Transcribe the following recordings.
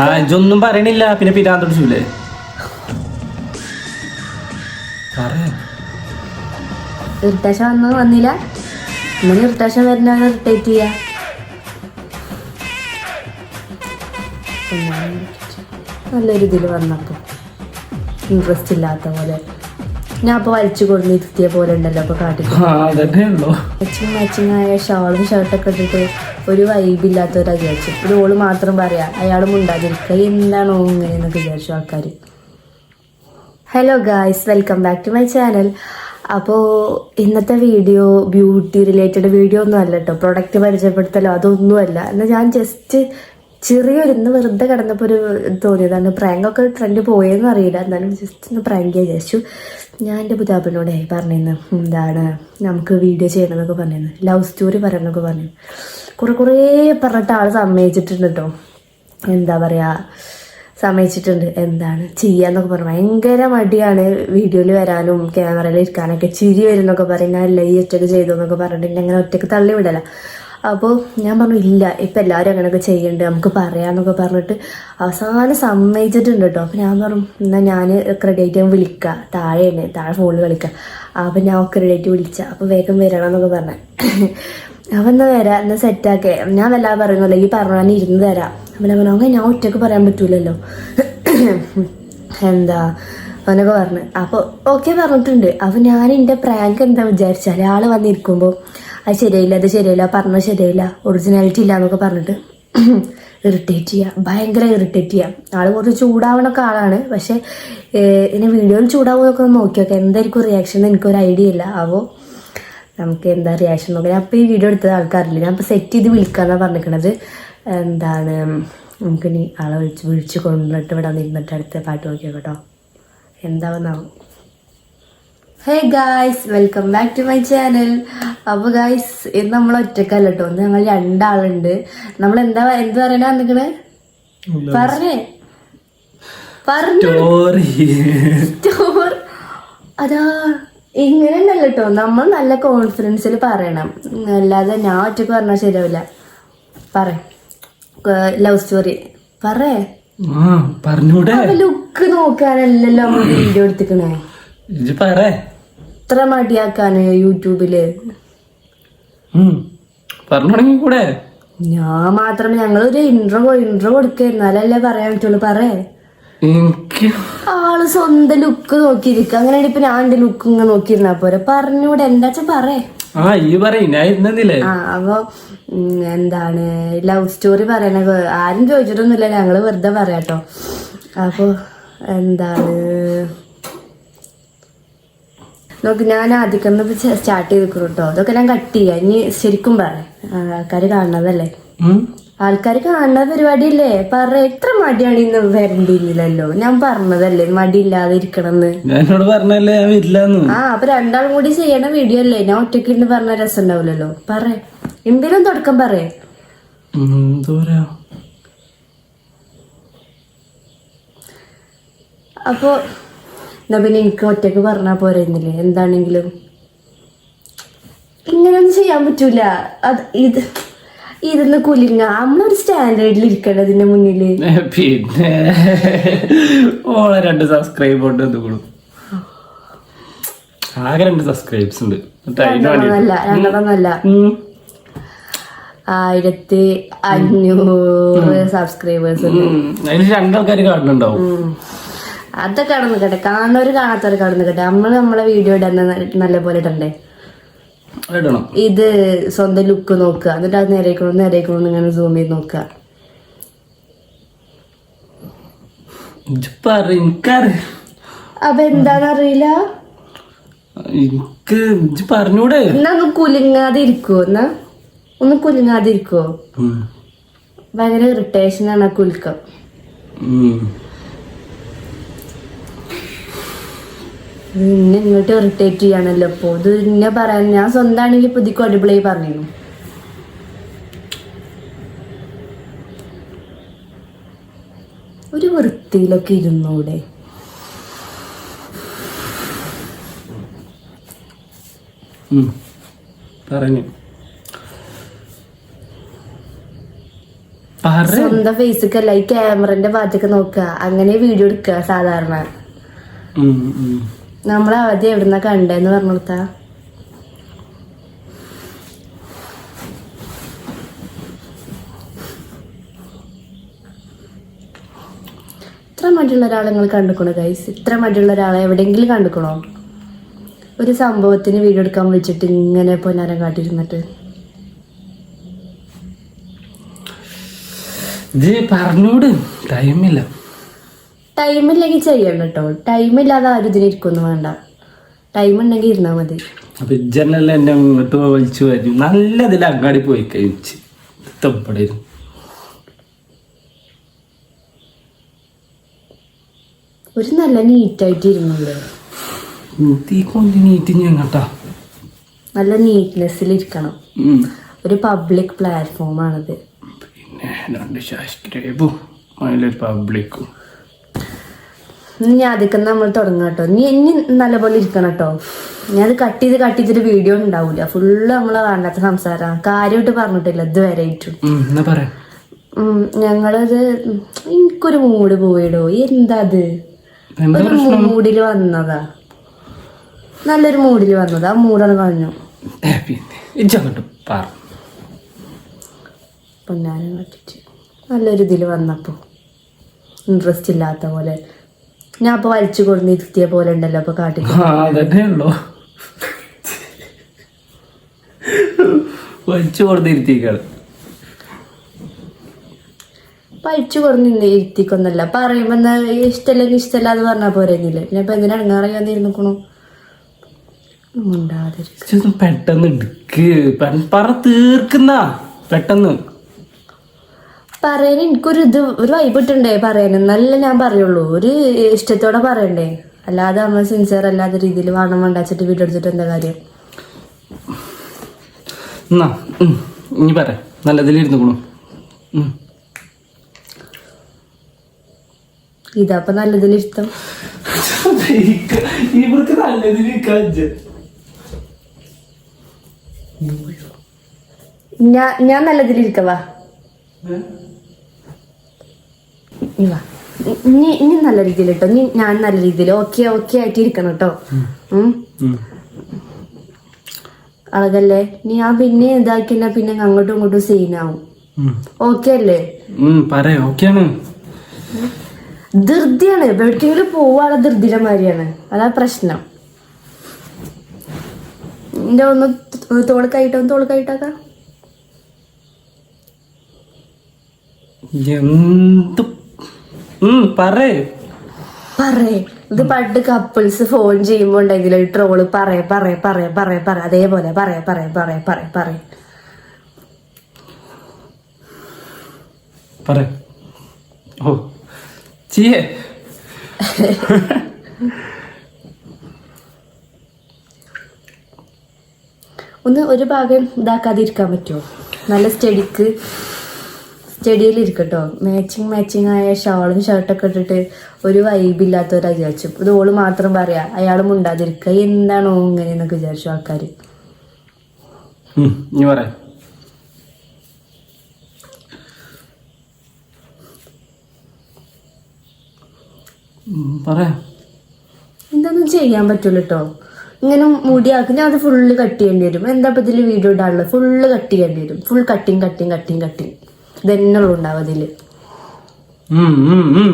ആ ഇതൊന്നും പറയണില്ല. പിന്നെ പിരാൻ പിടിച്ചൂലേ പറയാ. ഇറിറ്റേഷൻ വന്നു വന്നില്ല. ഇങ്ങനെ ഇറിറ്റേഷൻ വരുന്ന ഇറിറ്റേറ്റ് ചെയ്യാ. നല്ലൊരു ഇതിൽ വന്നപ്പോൾ ഇൻട്രസ്റ്റ് ഇല്ലാത്ത പോലെ. ഞാൻ അപ്പോൾ വലിച്ചു കൊടുന്ന് ഇരുത്തിയ പോലെ ഉണ്ടല്ലോ അപ്പൊ ഉള്ളു. മാച്ചിങ് മാച്ചിങ് ആയ ഷാളും ഷർട്ടൊക്കെ ഇട്ടിട്ട് ഒരു വൈബില്ലാത്തവരാ വിചാരിച്ചു ഒരു ഓൾ മാത്രം പറയാ അയാൾ മുണ്ടാതിരിക്കുക എന്താണോ ഇങ്ങനെ എന്നൊക്കെ വിചാരിച്ചു ആൾക്കാർ hello guys welcome back to my channel അപ്പോൾ ഇന്നത്തെ വീഡിയോ ബ്യൂട്ടി റിലേറ്റഡ് വീഡിയോ ഒന്നും അല്ല കേട്ടോ പ്രൊഡക്റ്റ് പരിചയപ്പെടുത്തലോ അതൊന്നുമല്ല. എന്നാൽ ഞാൻ ജസ്റ്റ് ചെറിയൊരു ഇന്ന് വെറുതെ കിടന്നപ്പോൾ ഒരു തോന്നിയതാണ്. പ്രാങ്കൊക്കെ ട്രെൻഡ് പോയെന്ന് അറിയില്ല. എന്നാലും ജസ്റ്റ് ഒന്ന് പ്രാങ്ക് വിചാരിച്ചു. ഞാൻ എന്റെ പുതാപ്പിനോടെ പറഞ്ഞിരുന്നു. എന്താണ് നമുക്ക് വീഡിയോ ചെയ്യണമെന്നൊക്കെ പറഞ്ഞിരുന്നു. ലവ് സ്റ്റോറി പറയണമെന്നൊക്കെ പറഞ്ഞു കുറേ കുറേ പറഞ്ഞിട്ട് ആൾ സമ്മതിച്ചിട്ടുണ്ട് കേട്ടോ എന്താ പറയുക സമ്മതിച്ചിട്ടുണ്ട്. എന്താണ് ചെയ്യാന്നൊക്കെ പറഞ്ഞു. ഭയങ്കര മടിയാണ് വീഡിയോയിൽ വരാനും ക്യാമറയിൽ ഇരിക്കാനൊക്കെ. ചിരി വരുന്നൊക്കെ പറയും. ഞാൻ ലൈ ഒറ്റയ്ക്ക് ചെയ്തു എന്നൊക്കെ പറഞ്ഞിട്ട് എന്നെ അങ്ങനെ തള്ളി വിടല. അപ്പോൾ ഞാൻ പറഞ്ഞു ഇല്ല ഇപ്പം എല്ലാവരും അങ്ങനെയൊക്കെ ചെയ്യുന്നുണ്ട് നമുക്ക് പറയാമെന്നൊക്കെ പറഞ്ഞിട്ട് അവസാനം സമ്മതിച്ചിട്ടുണ്ട് കേട്ടോ അപ്പം ഞാൻ പറഞ്ഞു എന്നാൽ ഞാൻ ക്രെഡിറ്റ് ഞാൻ വിളിക്കാം താഴെ തന്നെ താഴെ ഫോണിൽ കളിക്കുക അപ്പം ഞാൻ ക്രെഡിറ്റ് വിളിച്ച അപ്പോൾ വേഗം വരണം എന്നൊക്കെ പറഞ്ഞു. അപ്പം എന്നാൽ വരാം എന്നാൽ സെറ്റാക്കേ ഞാൻ വല്ലാതെ പറയുന്നില്ല ഈ പറഞ്ഞാൽ ഇരുന്ന് തരാം. അപ്പം ഞാൻ പറഞ്ഞു ഞാൻ ഒറ്റയ്ക്ക് പറയാൻ പറ്റൂലല്ലോ. എന്താ അവനൊക്കെ പറഞ്ഞു. അപ്പോൾ ഓക്കെ പറഞ്ഞിട്ടുണ്ട്. അപ്പം ഞാൻ എന്റെ പ്രാങ്ക് എന്താ വിചാരിച്ചാൽ ആൾ വന്നിരിക്കുമ്പോൾ അത് ശരിയല്ല അത് ശരിയല്ല പറഞ്ഞത് ശരിയായില്ല. ഒറിജിനാലിറ്റി ഇല്ല എന്നൊക്കെ പറഞ്ഞിട്ട് ഇറിറ്റേറ്റ് ചെയ്യുക ഭയങ്കര ഇറിറ്റേറ്റ് ചെയ്യുക ആൾ കുറച്ച് ചൂടാവണൊക്കെ ആളാണ്. പക്ഷേ ഇനി വീഡിയോയിൽ ചൂടാവുന്നൊക്കെ ഒന്ന് നോക്കി നോക്കാം. എന്തായിരിക്കും റിയാക്ഷൻ എനിക്കൊരു ഐഡിയ ഇല്ല. അപ്പോൾ നമുക്ക് എന്താ റിയാക്ഷൻ നോക്കാം. ഞാൻ അപ്പോൾ ഈ വീഡിയോ എടുത്തത് ആൾക്കാരില്ല? ഞാൻ ഇപ്പോൾ സെറ്റ് ചെയ്ത് വിളിക്കാന്നാണ് പറഞ്ഞിരിക്കണത് എന്താണ് നമുക്കിനി ആളെ വിളിച്ച് വിളിച്ച് കൊണ്ടിട്ട് ഇവിടെ നിന്നിട്ട് അടുത്ത പാട്ട് നോക്കിയോ കേട്ടോ. എന്താവുന്നാവും. Hey guys welcome back to my channel അപ്പോൾ ഗായ്സ് ഇന്ന് നമ്മൾ ഒറ്റക്കല്ല കേട്ടോ ഇന്ന് ഞങ്ങൾ രണ്ടാളുണ്ട്. നമ്മൾ എന്താ എന്ത് പറയണ നിങ്ങൾ പറഞ്ഞേ. പറഞ്ഞു അതാ ഇങ്ങനെ ഉണ്ടല്ലോ കേട്ടോ നമ്മൾ നല്ല കോൺഫിഡൻസിൽ പറയണം. അല്ലാതെ ഞാൻ ഒറ്റയ്ക്ക് പറഞ്ഞാൽ ശരിയാവില്ല. പറ. ലവ് സ്റ്റോറി പറേ. പറഞ്ഞൂടെ. ലുക്ക് നോക്കാനല്ലല്ലോ നമ്മൾ വീഡിയോ എടുത്തിക്കണേ. പറ. ഇത്ര മടിയാക്കാന് യൂട്യൂബിൽ? കൂടെ ഞാൻ മാത്രം ഞങ്ങളൊരു ഇൻട്രോ ഇൻട്രോ കൊടുക്ക എന്നാലല്ലേ പറയാൻ പറ്റുള്ളൂ. പറേ. എനിക്ക് ആൾ സ്വന്തം ലുക്ക് നോക്കിയിരിക്ക. അങ്ങനെ ഇപ്പൊ ഞാൻ എന്റെ ലുക്ക് ഇങ്ങനെ നോക്കിയിരുന്നാ പോരെ. പറഞ്ഞൂടെ എന്താച്ചാ പറയേ ആ ഈ പറയും ആ അപ്പൊ എന്താണ് ലവ് സ്റ്റോറി പറയണ ആരും ചോദിച്ചിട്ടൊന്നുമില്ല. ഞങ്ങൾ വെറുതെ പറയാട്ടോ. അപ്പൊ എന്താണ് നോക്ക് ഞാൻ ആദ്യം സ്റ്റാർട്ട് ചെയ്ത് കേട്ടോ അതൊക്കെ ഞാൻ കട്ട് ചെയ്യാം. ഇനി ശരിക്കും പറയാം ആൾക്കാർ കാണുന്നതല്ലേ. ആൾക്കാർ കാണുന്ന പരിപാടിയല്ലേ? പറ എത്ര മടിയാണ് ഇന്ന് വരണ്ടില്ലല്ലോ ഞാൻ പറഞ്ഞതല്ലേ മടിയില്ലാതെ ഇരിക്കണമെന്ന് ഞാൻ എന്നോട് പറഞ്ഞല്ലേ ഞാൻ വരില്ലെന്ന്. ആ അപ്പൊ രണ്ടാളും കൂടി ചെയ്യണ വീഡിയോ അല്ലേ? ഞാൻ ഒറ്റയ്ക്ക് ഇരുന്ന് പറഞ്ഞ രസം ഉണ്ടാവില്ലല്ലോ പറ. എന്തിനും തുടക്കം പറയാ? അപ്പോ എന്നാ പിന്നെ എനിക്ക് ഒറ്റയ്ക്ക് പറഞ്ഞാൽ പോരായിരുന്നില്ലേ എന്താണെങ്കിലും. ഇങ്ങനെയൊന്നും ചെയ്യാൻ പറ്റൂല. അത് ഇത് ഇരുന്ന് കുലിങ്ങ. നമ്മളൊരു സ്റ്റാൻഡേർഡിൽ ഇരിക്കണം അതിന്റെ മുന്നിൽ. പിന്നെ ഓളെ രണ്ട് സബ്സ്ക്രൈബ് ഉണ്ട് എന്തുകൊള്ളു ആകെ രണ്ട് സബ്സ്ക്രൈബ്സ് ഉണ്ട്. രണ്ടെണ്ണമല്ല രണ്ടെണ്ണമല്ല ആയിരത്തി അഞ്ഞൂറ് സബ്സ്ക്രൈബേഴ്സ് അതിന് രണ്ടാൾക്കാർ കാണുന്നുണ്ടാവും. അതൊക്കെ കടന്ന് കേട്ടെ കാണുന്നവര് കാണാത്തവര് കടന്ന് കേട്ടെ നമ്മൾ നമ്മളെ വീഡിയോ ഇടുന്ന നല്ല പോലെ ഇടണ്ടേ? ഇടണം. ഇത് സ്വന്തം ലുക്ക് നോക്കുക. എന്നിട്ട് അത് നേരേക്കണോ നേരേക്കണോ ഇങ്ങനെ സൂം ചെയ്ത് നോക്കുക. അപ്പൊ എന്താന്നറിയില്ല എനിക്ക് പറഞ്ഞൂടെ. എന്നാ ഒന്ന് കുലുങ്ങാതെ ഇരിക്കുവോ എന്നാ? ഒന്ന് കുലുങ്ങാതെ ഇരിക്കുവോ. ഭയങ്കര ഇറിറ്റേഷൻ ആണ് ആ കുലുക്കം. നിന്നെ ഇങ്ങോട്ട് ഇറിറ്റേറ്റ് ചെയ്യാണല്ലോ അപ്പോ ഇത് ഇന്നെ പറയാൻ ഞാൻ സ്വന്തമാണെങ്കിൽ ഇപ്പൊ ഇതിക്കും അടിപൊളിയായി പറഞ്ഞു ഒരു വൃത്തിയിലൊക്കെ ഇരുന്നൂടെ. പറഞ്ഞു. പറ. സ്വന്തം ഫേസിക്കല്ല ഈ ക്യാമറന്റെ ഭാഗത്തൊക്കെ നോക്കുക. അങ്ങനെ വീഡിയോ എടുക്കുക സാധാരണ. നമ്മൾ ആദ്യം എവിടുന്ന കണ്ടെന്ന് പറഞ്ഞു കൊടുത്താ? ഇത്ര മടിയുള്ള ഒരാളെ നിങ്ങൾ കണ്ടുക്കണോ ഗൈസ് ഇത്ര മടിയുള്ള ഒരാളെ എവിടെയെങ്കിലും കണ്ടുക്കണോ? ഒരു സംഭവത്തിന് വീഡിയോ എടുക്കാൻ വിളിച്ചിട്ട് ഇങ്ങനെ പൊന്നാരം കാട്ടിരുന്നിട്ട്. ഇത് പറഞ്ഞൂട്. ടൈമില്ല. ടൈമില്ലെങ്കിൽ ചെയ്യണം കേട്ടോ ടൈമില്ലാതെ ആരും ഇതിനിരിക്കൊന്നും വേണ്ട. ടൈം ഉണ്ടെങ്കിൽ ഇരുന്നാൽ മതി. അപ്പൊ ഇജ്ജെന്നെല്ലാം എന്നെ ഇങ്ങോട്ട് വലിച്ചു വരും. നല്ലതിൽ അങ്ങാടി പോയി കഴിച്ച് തപ്പടായിരുന്നു ഒരു നല്ല നീറ്റായിട്ട് കൊണ്ട് നീറ്റ് ഞങ്ങട്ടാ നല്ല നീറ്റ്നെസ്സിൽ ഇരിക്കണം. ഒരു പബ്ലിക് പ്ലാറ്റ്ഫോമാണിത് പിന്നെ രണ്ട് സബ്സ്ക്രൈബും അതിലൊരു പബ്ലിക്കും ഇനി ആദ്യം നമ്മൾ തുടങ്ങാം കേട്ടോ. നീ ഇനി നല്ലപോലെ ഇരിക്കണം കേട്ടോ. ഞാൻ അത് കട്ട് ചെയ്ത് കട്ട് ചെയ്തിട്ട് വീഡിയോ ഉണ്ടാവില്ല ഫുള്ള് നമ്മളെ വേണ്ടാത്ത സംസാരമാണ് കാര്യമായിട്ട് പറഞ്ഞിട്ടില്ല ഇതുവരെ ആയിട്ടും. ഞങ്ങളത് എനിക്കൊരു മൂഡ് പോയിടോ. എന്താ അത് ഒരു മൂഡിൽ വന്നതാ. നല്ലൊരു മൂഡിൽ വന്നത്. ആ മൂടാണ് കളഞ്ഞു. പൊന്നാനും നല്ലൊരു ഇതിൽ വന്നപ്പോ. ഇൻട്രസ്റ്റ് ഇല്ലാത്ത പോലെ. ഞാൻ അപ്പൊ വലിച്ചു കൊടുന്ന് ഇരുത്തിയ പോലെ ഉണ്ടല്ലോ അപ്പൊ കാട്ടി ആ വലിച്ചു കൊടുന്ന് കൊടുത്തിരുത്തിക്കാൾ വലിച്ചു കൊടുന്ന് ഇന്ന് ഇരുത്തിക്കൊന്നല്ല. പറയുമ്പോ എന്നാ ഇഷ്ടമല്ലെങ്കിൽ ഇഷ്ടമല്ല എന്ന് പറഞ്ഞാ പോരെന്നില്ല പിന്നെ ഇപ്പൊ എന്തിനാ ഉണ്ടാതിരിക്കും ഇജ്ജൊന്ന് പെട്ടെന്ന് എടുക്ക് പറ തീർക്കുന്ന. പെട്ടെന്ന്. പറയാൻ എനിക്കൊരു ഇത് ഒരു വൈബ് ഇട്ടുണ്ടേ പറയാൻ നല്ല ഞാൻ പറയുള്ളൂ. ഒരു ഇഷ്ടത്തോടെ പറയണ്ടേ. അല്ലാതെ നമ്മൾ സിൻസിയർ അല്ലാത്ത രീതിയിൽ വേണം വേണ്ടാച്ചിട്ട് വീഡിയോ എടുത്തിട്ട് എന്താ കാര്യം? ഇനി പറ. നല്ലതിലിരുന്നു ഇതപ്പൊ നല്ലതിൽ ഇഷ്ടം ഇവർക്ക് നല്ലതിൽ ഞാൻ ഞാൻ നല്ലതിൽ ഇരിക്കവാ നീ വാ ഇനി ഇനി നല്ല രീതിയിൽ കേട്ടോ നീ ഞാൻ നല്ല രീതിയിൽ ഓക്കെ ഓക്കെ ആയിട്ട് ഇരിക്കണം കേട്ടോ അതല്ലേ അളകല്ലേ? നീ ആ പിന്നെ ഇതാക്കിയ പിന്നെ അങ്ങോട്ടും ഇങ്ങോട്ടും സീനാവും. ഓക്കെ അല്ലേ? ധൃതിയാണ്. എവിടേക്കെങ്കിലും പോവാളെ ധൃതിയുടെ മാതിരിയാണ്. അതാ പ്രശ്നം. എന്റെ ഒന്ന് തോളക്കായിട്ടോ തോൾ ഒന്ന് തോൾ കൈട്ടാക്ക എന്ത് ഇത് പണ്ട് കപ്പിൾസ് ഫോൺ ചെയ്യുമ്പോ ഉണ്ടെങ്കിൽ ട്രോൾ പറയ പറയ പറയ പറയ പറ അതേപോലെ പറയ പറയ പറയ പറയ പറയ. പറ ഓ ഒന്ന് ഒരു ഭാഗം ഇതാക്കാതിരിക്കാൻ പറ്റുമോ? നല്ല സ്റ്റഡിക്ക് സ്റ്റഡിയിൽ ഇരിക്കട്ടോ. മാച്ചിങ് മാച്ചിങ് ആയ ഷാളും ഷർട്ടൊക്കെ ഇട്ടിട്ട് ഒരു വൈബില്ലാത്തവരാ വിചാരിച്ചു. ഇത് ഓൾ മാത്രം പറയാ അയാൾ മുണ്ടാതിരിക്കുക എന്താണോ ഇങ്ങനെ എന്നൊക്കെ വിചാരിച്ചു ആൾക്കാർ പറയാ എന്തൊന്നും ചെയ്യാൻ പറ്റൂല കേട്ടോ ഇങ്ങനെ മുടിയാക്കി ഞാൻ അത് ഫുള്ള് കട്ട് ചെയ്യേണ്ടി വരും. എന്താ ഇപ്പൊ ഇതിൽ വീഡിയോ ഇടാനുള്ളത്? ഫുള്ള് കട്ട് ചെയ്യേണ്ടി വരും. Full cutting cutting cutting cutting ഇതന്നെ ഉള്ളു ഉണ്ടാവും അതിൽ.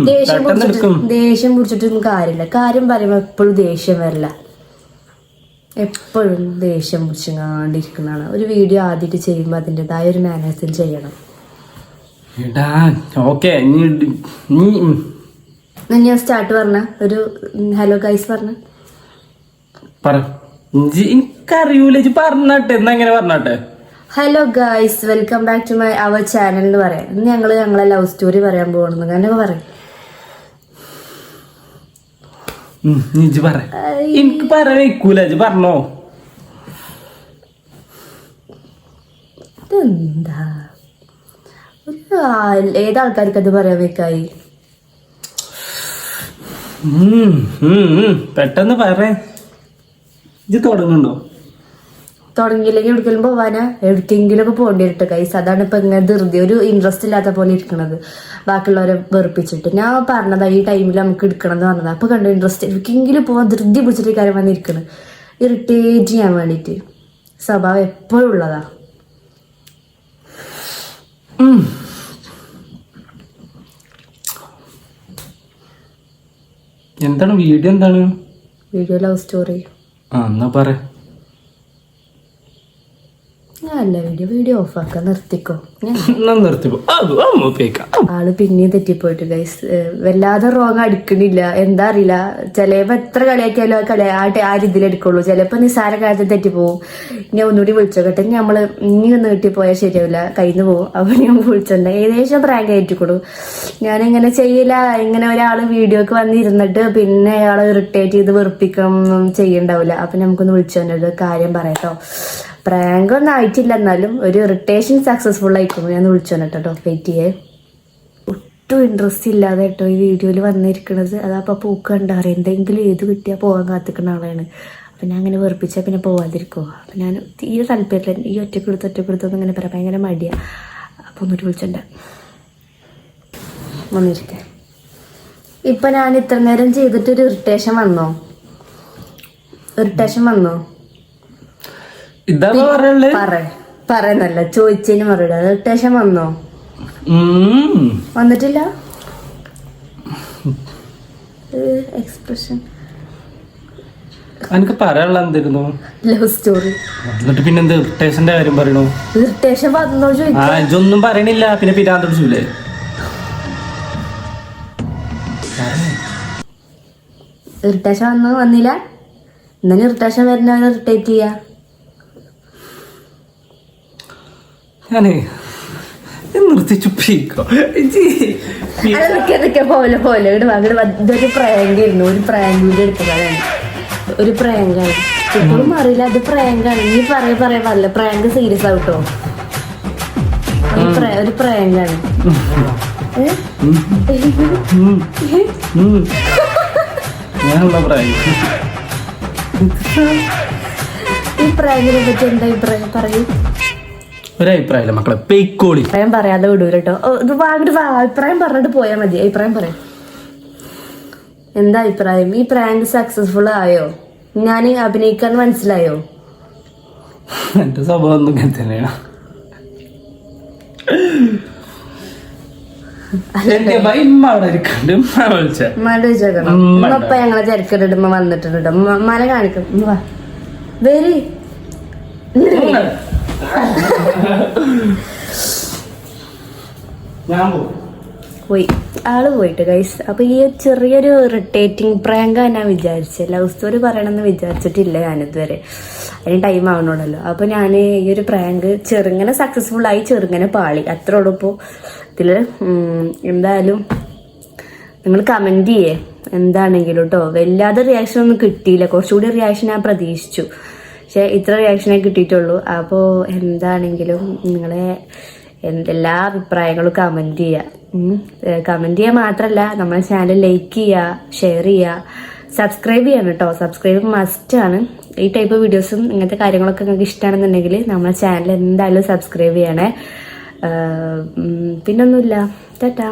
ദേഷ്യം പിടിച്ചിട്ട് ദേഷ്യം പിടിച്ചിട്ടൊന്നും കാര്യമില്ല. കാര്യം പറയുമ്പോൾ എപ്പോഴും ദേഷ്യം വരില്ല. എപ്പോഴും ദേഷ്യം പിടിച്ചങ്ങാണ്ടിരിക്കുന്നതാണ് ഒരു വീഡിയോ ആദ്യമായിട്ട് ചെയ്യുമ്പോൾ അതിന്റെതായ ഒരു മാനേഴ്സിൽ ചെയ്യണം. ഞാൻ സ്റ്റാർട്ട് പറഞ്ഞ. ഒരു ഹലോ ഗൈസ് പറഞ്ഞ. പറ. എനിക്കറിയൂല. പറഞ്ഞാട്ടെ. എന്നാ എങ്ങനെ പറഞ്ഞാട്ടെ? Hello guys welcome back to my our channel എന്ന് പറയാം. ഇന്ന് ഞങ്ങൾ ഞങ്ങളെ ലവ് സ്റ്റോറി പറയാൻ പോകണമെന്ന് അങ്ങനെ പറയും. എനിക്ക് പറ വെക്കൂല ഇജ്ജ് പറഞ്ഞോ? ഇതെന്താ? ഏതാൾക്കാർക്ക് അത് പറയാൻ വെക്കായി. പെട്ടെന്ന് പറ. ഇത് തുടങ്ങണ്ടോ തുടങ്ങിയില്ലെങ്കിൽ എവിടേക്കെങ്കിലും പോവാനാ? എവിടേക്കെങ്കിലും ഒക്കെ പോകേണ്ടി വരട്ടെ കൈസ് അതാണ് ഇപ്പൊ ഇങ്ങനെ ധൃതി. ഒരു ഇൻട്രസ്റ്റ് ഇല്ലാത്ത പോലെ ഇരിക്കണത്. ബാക്കിയുള്ളവരെ വെറുപ്പിച്ചിട്ട്. ഞാൻ പറഞ്ഞതാ ഈ ടൈമിൽ നമുക്ക് എടുക്കണം എന്ന് പറഞ്ഞത്. അപ്പൊ കണ്ടു ഇൻട്രസ്റ്റ് എവിടേക്കെങ്കിലും പോവാൻ ധൃതി പിടിച്ചിട്ട് കാര്യം വന്നിരിക്കണത് ഇറിറ്റേറ്റ് ചെയ്യാൻ വേണ്ടിയിട്ട്. സ്വഭാവം എപ്പോഴും ഉള്ളതാ. എന്താണ്? വീഡിയോ എന്താണ്? വീഡിയോ ലവ് സ്റ്റോറി ആ എന്നാ പറ. അല്ല വീഡിയോ വീഡിയോ ഓഫ് ആക്കാൻ നിർത്തിക്കോ. ആൾ പിന്നെയും തെറ്റിപ്പോയിട്ട് ഗൈസ് വല്ലാതെ റോങ് അടിക്കണില്ല എന്താ അറിയില്ല. ചിലപ്പോ എത്ര കളിയാക്കിയാലും ആ കളി ആ ആ രീതിയിൽ എടുക്കുള്ളൂ. ചിലപ്പോ നിസ്സാര കാര്യത്തിൽ തെറ്റിപ്പോവും. ഞാൻ ഒന്നുകൂടി വിളിച്ചോക്കട്ടെ. നമ്മൾ ഇനി ഒന്ന് കിട്ടിപ്പോയാൽ ശരിയാവില്ല. കയ്യിൽ നിന്ന് പോകും. അപ്പൊ ഞാൻ വിളിച്ചിട്ടുണ്ട് ഏകദേശം പ്രാങ്ക് ഞാൻ ഇങ്ങനെ ചെയ്യില്ല. ഇങ്ങനെ ഒരാൾ വീഡിയോക്ക് വന്നിരുന്നിട്ട് പിന്നെ അയാളെ ഇറിറ്റേറ്റ് ചെയ്ത് വെറുപ്പിക്കണം ചെയ്യണ്ടാവില്ല. അപ്പൊ നമുക്കൊന്ന് വിളിച്ചു കാര്യം പറയട്ടോ പ്രാങ്ക് ഒന്നും ആയിട്ടില്ല. എന്നാലും ഒരു ഇറിറ്റേഷൻ സക്സസ്ഫുൾ ആയിക്കുന്നു ഞാൻ വിളിച്ചു കേട്ടോ വെയിറ്റ് ചെയ്യേ ഒട്ടും ഇൻട്രസ്റ്റ് ഇല്ലാതെ കേട്ടോ ഈ വീഡിയോയിൽ വന്നിരിക്കണത്. അതപ്പോൾ പൂക്ക് കണ്ടാറി എന്തെങ്കിലും ഏത് കിട്ടിയാൽ പോകാൻ കാത്തിക്കുന്ന ആളാണ്. അപ്പം ഞാൻ അങ്ങനെ വെറുപ്പിച്ചാൽ പിന്നെ പോകാതിരിക്കുമോ അപ്പം ഞാൻ തീരെ താല്പര്യമില്ല. ഈ ഒറ്റക്കെടുത്ത് ഒറ്റക്കെടുത്തൊന്നും ഇങ്ങനെ പറയാം ഭയങ്കര മടിയാണ് അപ്പോൾ ഒന്നൊരു വിളിച്ചിട്ടുണ്ട് വന്നിരിക്കേ. ഇപ്പം ഞാൻ ഇത്ര നേരം ചെയ്തിട്ടൊരു ഇറിറ്റേഷൻ വന്നോ? ഇറിറ്റേഷൻ വന്നോ? പറയുന്നല്ല ചോദിച്ചതിന് മറുപടി. ഇറിറ്റേഷൻ വന്നോ? ഉം. വന്നിട്ടില്ല? എക്സ്പ്രഷൻ എനിക്ക് പറയാനുള്ള എന്തായിരുന്നു ലവ് സ്റ്റോറി എന്നിട്ട് പിന്നെ എന്ത് ഇറിറ്റേഷന്റെ കാര്യം പറയണു? ഇറിറ്റേഷൻ വന്നോ ആ ചോദിച്ചു. ഇതൊന്നും പറയണില്ല. പിന്നെ പിരാന്ത് പിടിച്ചില്ലേ ഇറിറ്റേഷൻ വന്നോ? വന്നില്ല? എന്നാലും ഇറിറ്റേഷൻ വരുന്നവരെ ഇറിറ്റേറ്റ് ചെയ്യാ. ഞാനേ ഇത് നിർത്തി ചുപ്പിക്കോ അത് നിൽക്കെ നിൽക്കെ പോലെ. പോലെ ഇവിടെ ഇവിടെ. ഇതൊരു പ്രാങ്ക് ആയിരുന്നു. ഒരു പ്രാങ്ക് വീഡിയോ എടുത്തതാണ്. ഒരു പ്രാങ്കാണ് ഇപ്പോഴും അറിയില്ല അത് പ്രാങ്കാണ് നീ പറയാ പറയാ വല്ല പ്രാങ്ക് സീരിയസ് ആവട്ടോ? ഒരു പ്രാ- ഒരു പ്രാങ്കാണ് ഈ പ്രാങ്കിനെ പറ്റി എന്താ അഭിപ്രായം പറയൂ? ഒരഭിപ്രായമില്ല മക്കളെ. പെയ്ക്കോളി അഭിപ്രായം പറയാതെ വിടൂല കേട്ടോ ഇത് വാങ്ങിട്ട് അഭിപ്രായം പറഞ്ഞിട്ട് പോയാൽ മതി. അഭിപ്രായം പറയാം. എന്താ അഭിപ്രായം? ഈ പ്രാങ്ക് സക്സസ്ഫുൾ ആയോ? ഞാൻ അഭിനയിക്കാൻ മനസ്സിലായോ? എന്റെ സ്വഭാവം ഒന്നും ഇങ്ങനെ തന്നെയാണ് ഉമ്മ ഞങ്ങളെ തിരക്കിട്ട് വന്നിട്ടുണ്ട് മല ഉമ്മാനെ കാണിക്കും? വരി. ഞാൻ പോയി. ആൾ പോയിട്ട് ഗൈസ് അപ്പൊ ഈ ചെറിയൊരു ഇറിറ്റേറ്റിംഗ് പ്രാങ്കാ ഞാൻ വിചാരിച്ചത് ലവ് സ്റ്റോറി പറയണമെന്ന് വിചാരിച്ചിട്ടില്ല ഞാനിതുവരെ അതിന് ടൈം ആവണോടല്ലോ. അപ്പൊ ഞാൻ ഈ ഒരു പ്രാങ്ക് ചെറുങ്ങനെ സക്സസ്ഫുൾ ആയി ചെറുങ്ങനെ പാളി. അത്രേ ഉള്ളൂ ഇപ്പോൾ ഇതിൽ എന്തായാലും നിങ്ങൾ കമന്റ് ചെയ്യേ. എന്താണെങ്കിലും കേട്ടോ വല്ലാതെ റിയാക്ഷൻ ഒന്നും കിട്ടിയില്ല. കുറച്ചുകൂടി റിയാക്ഷൻ ഞാൻ പ്രതീക്ഷിച്ചു. പക്ഷെ ഇത്ര റിയാക്ഷനെ കിട്ടിയിട്ടുള്ളൂ. അപ്പോൾ എന്താണെങ്കിലും നിങ്ങളെ എന്തെല്ലാ അഭിപ്രായങ്ങളും കമന്റ് ചെയ്യുക കമന്റ് ചെയ്യുക മാത്രമല്ല നമ്മളെ ചാനൽ ലൈക്ക് ചെയ്യുക ഷെയർ ചെയ്യുക സബ്സ്ക്രൈബ് ചെയ്യണം കേട്ടോ. സബ്സ്ക്രൈബ് മസ്റ്റ് ആണ്. ഈ ടൈപ്പ് വീഡിയോസും ഇങ്ങനത്തെ കാര്യങ്ങളൊക്കെ നിങ്ങൾക്ക് ഇഷ്ടമാണെന്നുണ്ടെങ്കിൽ നമ്മളെ ചാനൽ എന്തായാലും സബ്സ്ക്രൈബ് ചെയ്യണേ. പിന്നൊന്നുമില്ല. ടാറ്റാ.